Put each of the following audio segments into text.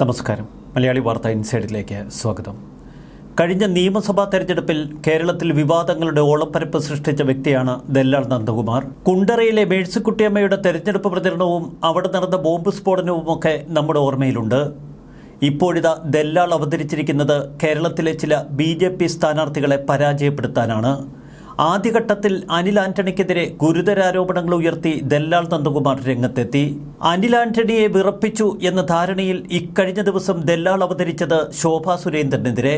നമസ്കാരം. മലയാളി വാർത്ത ഇൻസൈഡിലേക്ക് സ്വാഗതം. കഴിഞ്ഞ നിയമസഭാ തെരഞ്ഞെടുപ്പിൽ കേരളത്തിൽ വിവാദങ്ങളുടെ ഓളപ്പരപ്പ് സൃഷ്ടിച്ച വ്യക്തിയാണ് ദല്ലാൾ നന്ദകുമാർ. കുണ്ടറയിലെ മേഴ്സിക്കുട്ടിയമ്മയുടെ തെരഞ്ഞെടുപ്പ് പ്രചരണവും അവിടെ നടന്ന ബോംബ് സ്ഫോടനവുമൊക്കെ നമ്മുടെ ഓർമ്മയിലുണ്ട്. ഇപ്പോഴിതാ ദല്ലാൾ അവതരിച്ചിരിക്കുന്നത് കേരളത്തിലെ ചില ബി സ്ഥാനാർത്ഥികളെ പരാജയപ്പെടുത്താനാണ്. ആദ്യഘട്ടത്തിൽ അനിൽ ആന്റണിക്കെതിരെ ഗുരുതരാരോപണങ്ങൾ ഉയർത്തി ദല്ലാൽ നന്ദകുമാർ രംഗത്തെത്തി. അനിൽ ആന്റണിയെ വിറപ്പിച്ചു എന്ന ധാരണയിൽ ഇക്കഴിഞ്ഞ ദിവസം ദല്ലാൾ അവതരിച്ചത് ശോഭാ സുരേന്ദ്രനെതിരെ.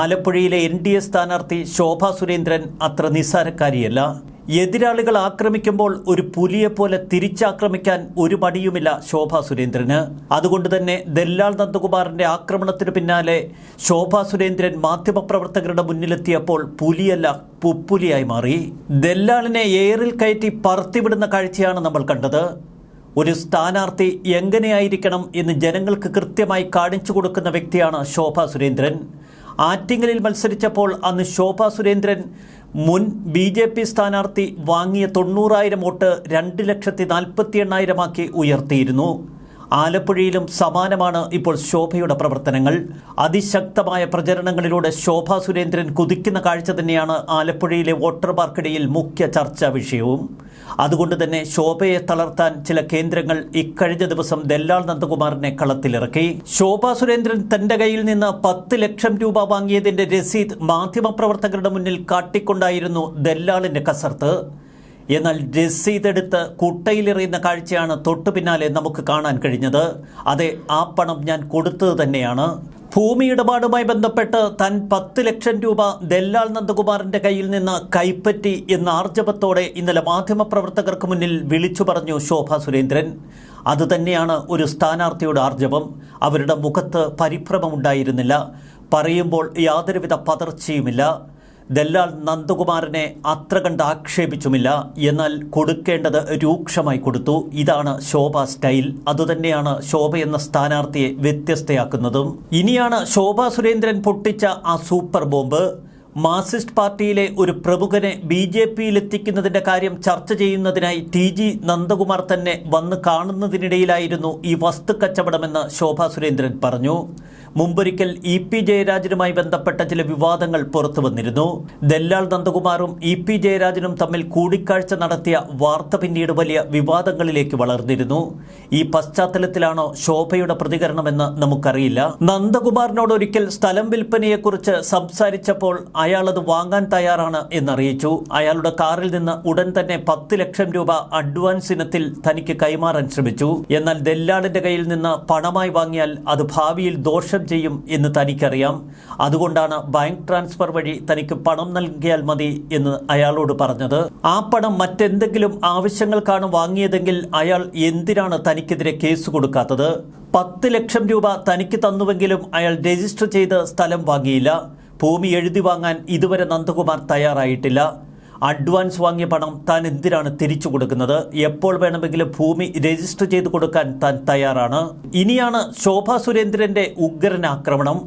ആലപ്പുഴയിലെ എൻ ഡി എ സ്ഥാനാർത്ഥി ശോഭാ സുരേന്ദ്രൻ അത്ര നിസ്സാരക്കാരിയല്ല. എതിരാളികൾ ആക്രമിക്കുമ്പോൾ ഒരു പുലിയെപ്പോലെ തിരിച്ചാക്രമിക്കാൻ ഒരു മടിയുമില്ല ശോഭാ സുരേന്ദ്രന്. അതുകൊണ്ട് തന്നെ ദല്ലാൾ നന്ദകുമാറിന്റെ ആക്രമണത്തിന് പിന്നാലെ ശോഭാ സുരേന്ദ്രൻ മാധ്യമപ്രവർത്തകരുടെ മുന്നിലെത്തിയപ്പോൾ പുലിയല്ല പുപ്പുലിയായി മാറി. ദല്ലാളിനെ ഏറിൽ കയറ്റി പറത്തിവിടുന്ന കാഴ്ചയാണ് നമ്മൾ കണ്ടത്. ഒരു സ്ഥാനാർത്ഥി എങ്ങനെയായിരിക്കണം എന്ന് ജനങ്ങൾക്ക് കൃത്യമായി കാണിച്ചു കൊടുക്കുന്ന വ്യക്തിയാണ് ശോഭാ സുരേന്ദ്രൻ. ആറ്റിങ്ങലിൽ മത്സരിച്ചപ്പോൾ അന്ന് ശോഭ സുരേന്ദ്രൻ മുൻ ബി ജെ പി സ്ഥാനാർത്ഥി വാങ്ങിയ തൊണ്ണൂറായിരം വോട്ട് രണ്ട് ലക്ഷത്തി നാൽപ്പത്തി എണ്ണായിരമാക്കി ഉയർത്തിയിരുന്നു. ആലപ്പുഴയിലും സമാനമാണ് ഇപ്പോൾ ശോഭയുടെ പ്രവർത്തനങ്ങൾ. അതിശക്തമായ പ്രചരണങ്ങളിലൂടെ ശോഭ സുരേന്ദ്രൻ കുതിക്കുന്ന കാഴ്ച തന്നെയാണ് ആലപ്പുഴയിലെ വോട്ടർമാർക്കിടയിൽ മുഖ്യ ചർച്ചാ വിഷയവും. അതുകൊണ്ട് തന്നെ ശോഭയെ തളർത്താൻ ചില കേന്ദ്രങ്ങൾ ഇക്കഴിഞ്ഞ ദിവസം ദല്ലാൾ നന്ദകുമാറിനെ കളത്തിലിറക്കി. ശോഭ സുരേന്ദ്രൻ തന്റെ കയ്യിൽ നിന്ന് പത്ത് ലക്ഷം രൂപ വാങ്ങിയതിന്റെ രസീത് മാധ്യമപ്രവർത്തകരുടെ മുന്നിൽ കാട്ടിക്കൊണ്ടായിരുന്നു ദല്ലാളിന്റെ കസർത്ത്. എന്നാൽ രസീതെടുത്ത് കുട്ടയിലെറിയുന്ന കാഴ്ചയാണ് തൊട്ടു പിന്നാലെ നമുക്ക് കാണാൻ കഴിഞ്ഞത്. അതെ ആ പണം ഞാൻ കൊടുത്തത് തന്നെയാണ്. ഭൂമി ഇടപാടുമായി ബന്ധപ്പെട്ട് തൻ പത്ത് ലക്ഷം രൂപ ദല്ലാൽ നന്ദകുമാറിന്റെ കയ്യിൽ നിന്ന് കൈപ്പറ്റി എന്ന ആർജവത്തോടെ ഇന്നലെ മാധ്യമപ്രവർത്തകർക്ക് മുന്നിൽ വിളിച്ചു പറഞ്ഞു ശോഭ സുരേന്ദ്രൻ. അതുതന്നെയാണ് ഒരു സ്ഥാനാർത്ഥിയുടെ ആർജവം. അവരുടെ മുഖത്ത് പരിഭ്രമമുണ്ടായിരുന്നില്ല. പറയുമ്പോൾ യാതൊരുവിധ പതർച്ചയുമില്ല. ദല്ലാൽ നന്ദകുമാറിനെ അത്ര കണ്ട് ആക്ഷേപിച്ചുമില്ല. എന്നാൽ കൊടുക്കേണ്ടത് രൂക്ഷമായി കൊടുത്തു. ഇതാണ് ശോഭ സ്റ്റൈൽ. അതുതന്നെയാണ് ശോഭ എന്ന സ്ഥാനാർത്ഥിയെ വ്യത്യസ്തയാക്കുന്നതും. ഇനിയാണ് ശോഭ സുരേന്ദ്രൻ പൊട്ടിച്ച ആ സൂപ്പർ ബോംബ്. മാർസിസ്റ്റ് പാർട്ടിയിലെ ഒരു പ്രമുഖനെ ബി ജെ പിയിൽ എത്തിക്കുന്നതിന്റെ കാര്യം ചർച്ച ചെയ്യുന്നതിനായി ടി ജി നന്ദകുമാർ തന്നെ വന്ന് കാണുന്നതിനിടയിലായിരുന്നു ഈ വസ്തു കച്ചവടമെന്ന് ശോഭ സുരേന്ദ്രൻ പറഞ്ഞു. മുമ്പൊരിക്കൽ ഇ പി ജയരാജനുമായി ബന്ധപ്പെട്ട ചില വിവാദങ്ങൾ പുറത്തു വന്നിരുന്നു. ദല്ലാൾ നന്ദകുമാറും ഇ പി ജയരാജനും തമ്മിൽ കൂടിക്കാഴ്ച നടത്തിയ വാർത്ത പിന്നീട് വലിയ വിവാദങ്ങളിലേക്ക് വളർന്നിരുന്നു. ഈ പശ്ചാത്തലത്തിലാണോ ശോഭയുടെ പ്രതികരണമെന്ന് നമുക്കറിയില്ല. നന്ദകുമാറിനോട് ഒരിക്കൽ സ്ഥലം വിൽപ്പനയെക്കുറിച്ച് സംസാരിച്ചപ്പോൾ അയാൾ അത് വാങ്ങാൻ തയ്യാറാണ് എന്നറിയിച്ചു. അയാളുടെ കാറിൽ നിന്ന് ഉടൻ തന്നെ പത്ത് ലക്ഷം രൂപ അഡ്വാൻസ് ഇനത്തിൽ തനിക്ക് കൈമാറാൻ ശ്രമിച്ചു. എന്നാൽ ദല്ലാളിന്റെ കയ്യിൽ നിന്ന് പണമായി വാങ്ങിയാൽ അത് ഭാവിയിൽ ദോഷം ചെയ്യും എന്ന് തനിക്കറിയാം. അതുകൊണ്ടാണ് ബാങ്ക് ട്രാൻസ്ഫർ വഴി തനിക്ക് പണം നൽകിയാൽ മതി എന്ന് അയാളോട് പറഞ്ഞത്. ആ പണം മറ്റെന്തെങ്കിലും ആവശ്യങ്ങൾക്കാണ് വാങ്ങിയതെങ്കിൽ അയാൾ എന്തിനാണ് തനിക്കെതിരെ കേസ് കൊടുക്കാത്തത്? പത്ത് ലക്ഷം രൂപ തനിക്ക് തന്നുവെങ്കിലും അയാൾ രജിസ്റ്റർ ചെയ്ത് സ്ഥലം വാങ്ങിയില്ല. ഭൂമി എഴുതി വാങ്ങാൻ ഇതുവരെ നന്ദകുമാർ തയ്യാറായിട്ടില്ല. അഡ്വാൻസ് വാങ്ങിയ പണം താൻ എന്തിനാണ് തിരിച്ചു കൊടുക്കുന്നത്? എപ്പോൾ വേണമെങ്കിലും ഭൂമി രജിസ്റ്റർ ചെയ്ത് കൊടുക്കാൻ താൻ തയ്യാറാണ്? ഇനിയാണ് ശോഭ സുരേന്ദ്രന്റെ ഉഗ്രൻ ആക്രമണം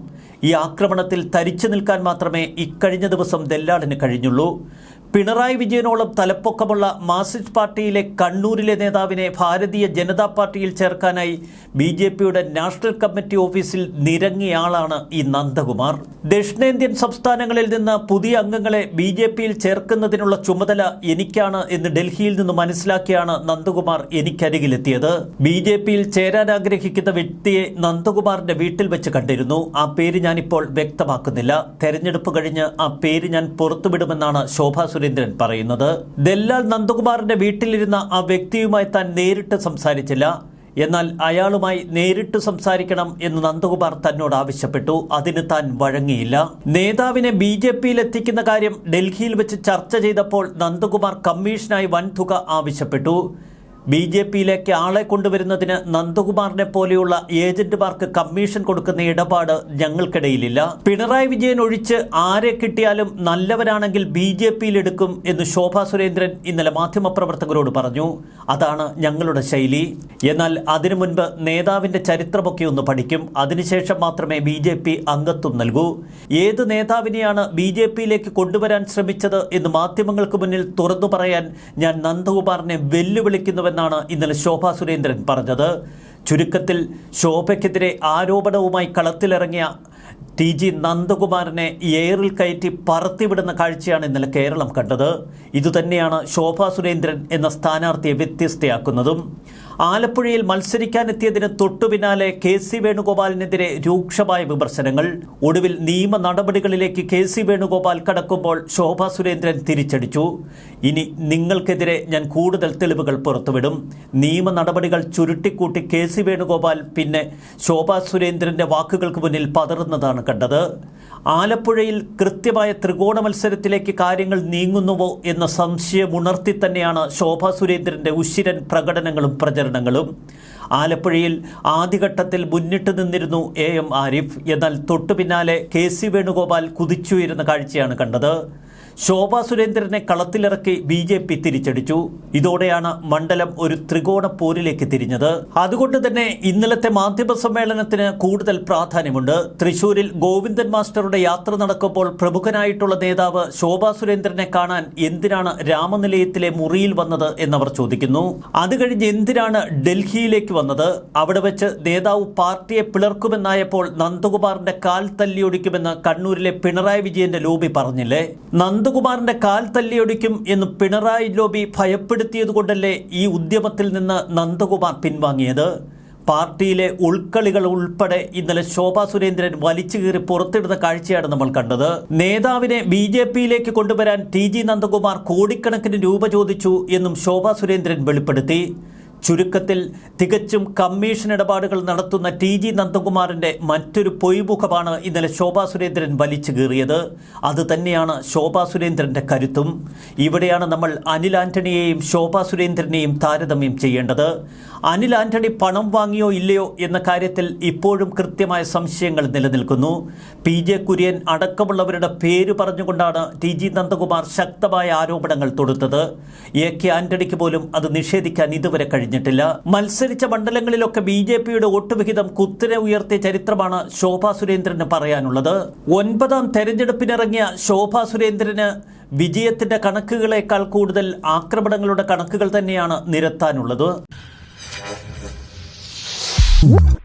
ഈ ആക്രമണത്തിൽ തരിച്ചു നിൽക്കാൻ മാത്രമേ ഇക്കഴിഞ്ഞ ദിവസം ദല്ലാളിന് കഴിഞ്ഞുള്ളൂ. പിണറായി വിജയനോളം തലപ്പൊക്കമുള്ള മാർസിസ്റ്റ് പാർട്ടിയിലെ കണ്ണൂരിലെ നേതാവിനെ ഭാരതീയ ജനതാ പാർട്ടിയിൽ ചേർക്കാനായി ബി ജെ പിയുടെ നാഷണൽ കമ്മിറ്റി ഓഫീസിൽ നിരങ്ങിയയാളാണ് ഈ നന്ദകുമാർ. ദക്ഷിണേന്ത്യൻ സംസ്ഥാനങ്ങളിൽ നിന്ന് പുതിയ അംഗങ്ങളെ ബി ജെ പിയിൽ ചേർക്കുന്നതിനുള്ള ചുമതല എനിക്കാണ് എന്ന് ഡൽഹിയിൽ നിന്ന് മനസ്സിലാക്കിയാണ് നന്ദകുമാർ എനിക്കരികിലെത്തിയത്. ബി ജെ പിയിൽ ചേരാൻ ആഗ്രഹിക്കുന്ന വ്യക്തിയെ നന്ദകുമാറിന്റെ വീട്ടിൽ വെച്ച് കണ്ടിരുന്നു. ആ പേര് ഞാനിപ്പോൾ വ്യക്തമാക്കുന്നില്ല. തെരഞ്ഞെടുപ്പ് കഴിഞ്ഞ് ആ പേര് ഞാൻ പുറത്തുവിടുമെന്നാണ് ശോഭാ സുരേന്ദ്രൻ പറയുന്നത് ദല്ലാൽ നന്ദകുമാറിന്റെ വീട്ടിലിരുന്ന ആ വ്യക്തിയുമായി താൻ നേരിട്ട് സംസാരിച്ചില്ല. എന്നാൽ അയാളുമായി നേരിട്ട് സംസാരിക്കണം എന്ന് നന്ദകുമാർ തന്നോട് ആവശ്യപ്പെട്ടു. അതിന് താൻ വഴങ്ങിയില്ല. നേതാവിനെ ബി ജെ പിയിൽ എത്തിക്കുന്ന കാര്യം ഡൽഹിയിൽ വെച്ച് ചർച്ച ചെയ്തപ്പോൾ നന്ദകുമാർ കമ്മീഷനായി വൻതുക ആവശ്യപ്പെട്ടു. ബി ജെ പിയിലേക്ക് ആളെ കൊണ്ടുവരുന്നതിന് നന്ദകുമാറിനെ പോലെയുള്ള ഏജന്റുമാർക്ക് കമ്മീഷൻ കൊടുക്കുന്ന ഇടപാട് ഞങ്ങൾക്കിടയിലില്ല. പിണറായി വിജയൻ ഒഴിച്ച് ആരെ കിട്ടിയാലും നല്ലവരാണെങ്കിൽ ബി ജെ പിയിൽ എടുക്കും എന്ന് ശോഭാ സുരേന്ദ്രൻ ഇന്നലെ മാധ്യമപ്രവർത്തകരോട് പറഞ്ഞു. അതാണ് ഞങ്ങളുടെ ശൈലി. എന്നാൽ അതിനു മുൻപ് നേതാവിന്റെ ചരിത്രമൊക്കെ ഒന്ന് പഠിക്കും. അതിനുശേഷം മാത്രമേ ബി ജെ പി അംഗത്വം നൽകൂ. ഏത് നേതാവിനെയാണ് ബി ജെ പിയിലേക്ക് കൊണ്ടുവരാൻ ശ്രമിച്ചത് എന്ന് മാധ്യമങ്ങൾക്ക് മുന്നിൽ തുറന്നു പറയാൻ ഞാൻ നന്ദകുമാറിനെ വെല്ലുവിളിക്കുന്നുവെന്നാണ് ഇന്നലെ ശോഭാ സുരേന്ദ്രൻ പറഞ്ഞത്. ചുരുക്കത്തിൽ ശോഭയ്ക്കെതിരെ ആരോപണവുമായി കളത്തിലിറങ്ങിയ ടി ജി നന്ദകുമാറിനെ എയറിൽ കയറ്റി പറത്തിവിടുന്ന കാഴ്ചയാണ് ഇന്നലെ കേരളം കണ്ടത്. ഇതുതന്നെയാണ് ശോഭാ സുരേന്ദ്രൻ എന്ന സ്ഥാനാർത്ഥിയെ വ്യത്യസ്തയാക്കുന്നതും. ആലപ്പുഴയിൽ മത്സരിക്കാനെത്തിയതിന് തൊട്ടുപിന്നാലെ കെ സി വേണുഗോപാലിനെതിരെ രൂക്ഷമായ വിമർശനങ്ങൾ. ഒടുവിൽ നിയമ നടപടികളിലേക്ക് കെ സി വേണുഗോപാൽ കടക്കുമ്പോൾ ശോഭ സുരേന്ദ്രൻ തിരിച്ചടിച്ചു. ഇനി നിങ്ങൾക്കെതിരെ ഞാൻ കൂടുതൽ തെളിവുകൾ പുറത്തുവിടും. നിയമ നടപടികൾ ചുരുട്ടിക്കൂട്ടി കെ സി വേണുഗോപാൽ പിന്നെ ശോഭ സുരേന്ദ്രന്റെ വാക്കുകൾക്ക് മുന്നിൽ പതറുന്നതാണ് കണ്ടത്. ആലപ്പുഴയിൽ കൃത്യമായ ത്രികോണ മത്സരത്തിലേക്ക് കാര്യങ്ങൾ നീങ്ങുന്നുവോ എന്ന സംശയം ഉണർത്തി തന്നെയാണ് ശോഭ സുരേന്ദ്രന്റെ ഉശിരൻ പ്രകടനങ്ങളും പ്രചരണങ്ങളും ആലപ്പുഴയിൽ ആദ്യഘട്ടത്തിൽ മുന്നിട്ട് നിന്നിരുന്നു എ എം ആരിഫ്. എന്നാൽ തൊട്ടു പിന്നാലെ കെ സി വേണുഗോപാൽ കുതിച്ചുയരുന്ന കാഴ്ചയാണ് കണ്ടത്. ശോഭാ സുരേന്ദ്രനെ കളത്തിലിറക്കി ബി ജെ പി തിരിച്ചടിച്ചു. ഇതോടെയാണ് മണ്ഡലം ഒരു ത്രികോണ പോരിലേക്ക് തിരിഞ്ഞത്. അതുകൊണ്ട് തന്നെ ഇന്നലത്തെ മാധ്യമ സമ്മേളനത്തിന് കൂടുതൽ പ്രാധാന്യമുണ്ട്. തൃശൂരിൽ ഗോവിന്ദൻ മാസ്റ്ററുടെ യാത്ര നടക്കുമ്പോൾ പ്രമുഖനായിട്ടുള്ള നേതാവ് ശോഭാ സുരേന്ദ്രനെ കാണാൻ എന്തിനാണ് രാമനിലയത്തിലെ മുറിയിൽ വന്നത് എന്നവർ ചോദിക്കുന്നു. അത് കഴിഞ്ഞ് എന്തിനാണ് ഡൽഹിയിലേക്ക് വന്നത്? അവിടെ വെച്ച് നേതാവ് പാർട്ടിയെ പിളർക്കുമെന്നായപ്പോൾ നന്ദകുമാറിന്റെ കാൽ തല്ലിയൊടിക്കുമെന്ന് കണ്ണൂരിലെ പിണറായി വിജയന്റെ ലോബി പറഞ്ഞില്ലേ? നന്ദകുമാറിന്റെ കാൽ തല്ലിയൊടിക്കും എന്ന് പിണറായി ലോബി ഭയപ്പെടുത്തിയതുകൊണ്ടല്ലേ ഈ ഉദ്യമത്തിൽ നിന്ന് നന്ദകുമാർ പിൻവാങ്ങിയത്? പാർട്ടിയിലെ ഉൾക്കളികൾ ഉൾപ്പെടെ ഇന്നലെ ശോഭാ സുരേന്ദ്രൻ വലിച്ചു കീറി പുറത്തിടുന്ന കാഴ്ചയാണ് നമ്മൾ കണ്ടത്. നേതാവിനെ ബി ജെ പിയിലേക്ക് കൊണ്ടുവരാൻ ടി ജി നന്ദകുമാർ കോടിക്കണക്കിന് രൂപ ചോദിച്ചു എന്നും ശോഭാ സുരേന്ദ്രൻ വെളിപ്പെടുത്തി. ചുരുക്കത്തിൽ തികച്ചും കമ്മീഷൻ ഇടപാടുകൾ നടത്തുന്ന ടി ജി നന്ദകുമാറിന്റെ മറ്റൊരു പൊയ്മുഖമാണ് ഇന്നലെ ശോഭാ സുരേന്ദ്രൻ വലിച്ചു കീറിയത്. അത് തന്നെയാണ് ശോഭാ സുരേന്ദ്രന്റെ കരുത്തും. ഇവിടെയാണ് നമ്മൾ അനിൽ ആന്റണിയെയും ശോഭാ സുരേന്ദ്രനെയും താരതമ്യം ചെയ്യേണ്ടത്. അനിൽ ആന്റണി പണം വാങ്ങിയോ ഇല്ലയോ എന്ന കാര്യത്തിൽ ഇപ്പോഴും കൃത്യമായ സംശയങ്ങൾ നിലനിൽക്കുന്നു. പി ജെ കുര്യൻ അടക്കമുള്ളവരുടെ പേര് പറഞ്ഞുകൊണ്ടാണ് ടി ജി നന്ദകുമാർ ശക്തമായ ആരോപണങ്ങൾ തൊടുത്തത്. എ കെ ആന്റണിക്ക് പോലും അത് നിഷേധിക്കാൻ ഇതുവരെ കഴിഞ്ഞിട്ടില്ല. മത്സരിച്ച മണ്ഡലങ്ങളിലൊക്കെ ബി ജെ പിയുടെ വോട്ടുവിഹിതം കുത്തിനെ ഉയർത്തിയ ചരിത്രമാണ് ശോഭാ സുരേന്ദ്രന് പറയാനുള്ളത്. ഒൻപതാം തെരഞ്ഞെടുപ്പിനിറങ്ങിയ ശോഭാ സുരേന്ദ്രന് വിജയത്തിന്റെ കണക്കുകളേക്കാൾ കൂടുതൽ ആക്രമണങ്ങളുടെ കണക്കുകൾ തന്നെയാണ് നിരത്താനുള്ളത്. Whoop.